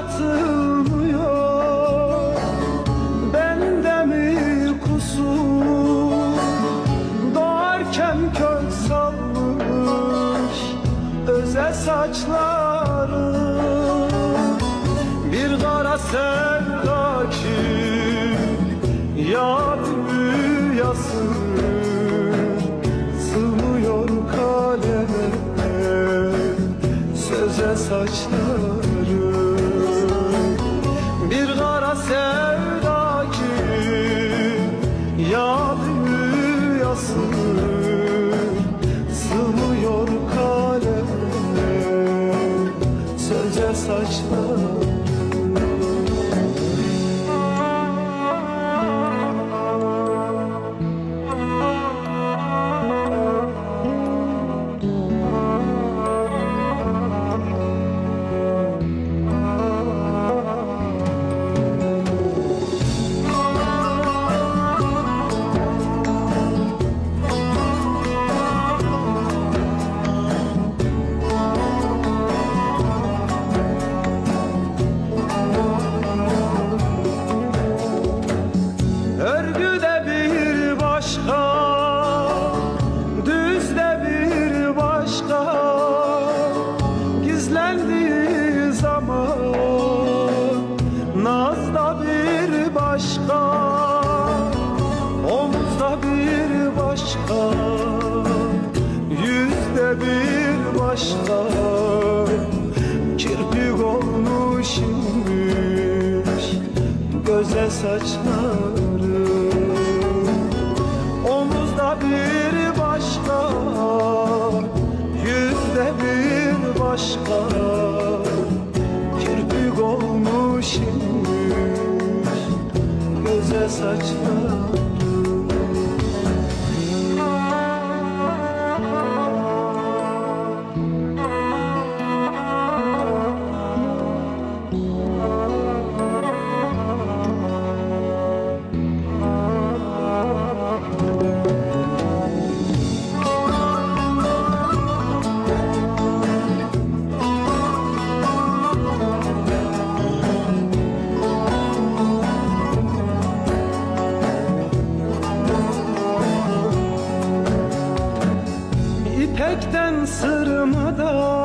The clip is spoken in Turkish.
anlatılmıyor Bende mi kusur? Doğarken kök salmış Öze saçları. Bir kara sevda ki Yad rüyası Sığmıyor kaleme Söze saçları Kara sevda ki Yad rüyası Sığmıyor kaleme Söze saçları bir başka Omuzda bir başka Yüzde bir başka. Kirpik olmuş inmiş Göze saçları Omuzda bir başka Yüzde bir başka Göze yürekten sırmadan